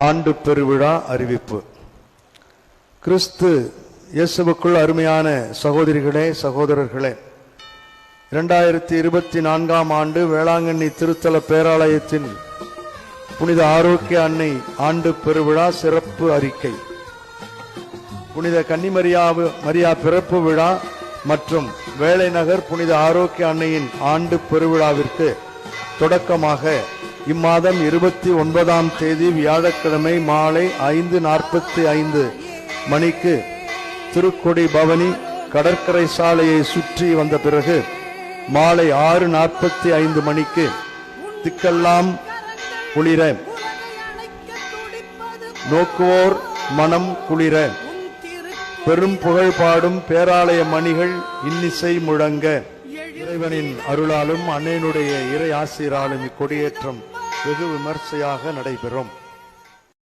ஆண்டு பெருவிழா அறிவிப்பு. கிறிஸ்து இயேசுவுக்குள் அருமையான சகோதரிகளே சகோதரர்களே இரண்டாயிரத்தி இருபத்தி நான்காம் ஆண்டு வேளாங்கண்ணி திருத்தல பேராலயத்தின் புனித ஆரோக்கிய அன்னை ஆண்டு பெருவிழா சிறப்பு அறிக்கை. புனித கன்னிமரியா மரியா பிறப்பு விழா மற்றும் வேலைநகர் புனித ஆரோக்கிய அன்னையின் ஆண்டு பெருவிழாவிற்கு தொடக்கமாக இம்மாதம் இருபத்தி ஒன்பதாம் தேதி வியாழக்கிழமை மாலை ஐந்து நாற்பத்தி ஐந்து மணிக்கு திருக்கொடி பவனி கடற்கரை சாலையை சுற்றி வந்த பிறகு மாலை ஆறு நாற்பத்தி ஐந்து மணிக்கு திக்கெல்லாம் குளிர. நோக்குவோர் மனம் குளிர. பெரும் புகழ்பாடும் பேராலய மணிகள் இன்னிசை முழங்க. இறைவனின் அருளாலும் அன்னையனுடைய இறை ஆசிராலும் இக்கொடியேற்றம் வெகு விமர்சையாக நடைபெறும்.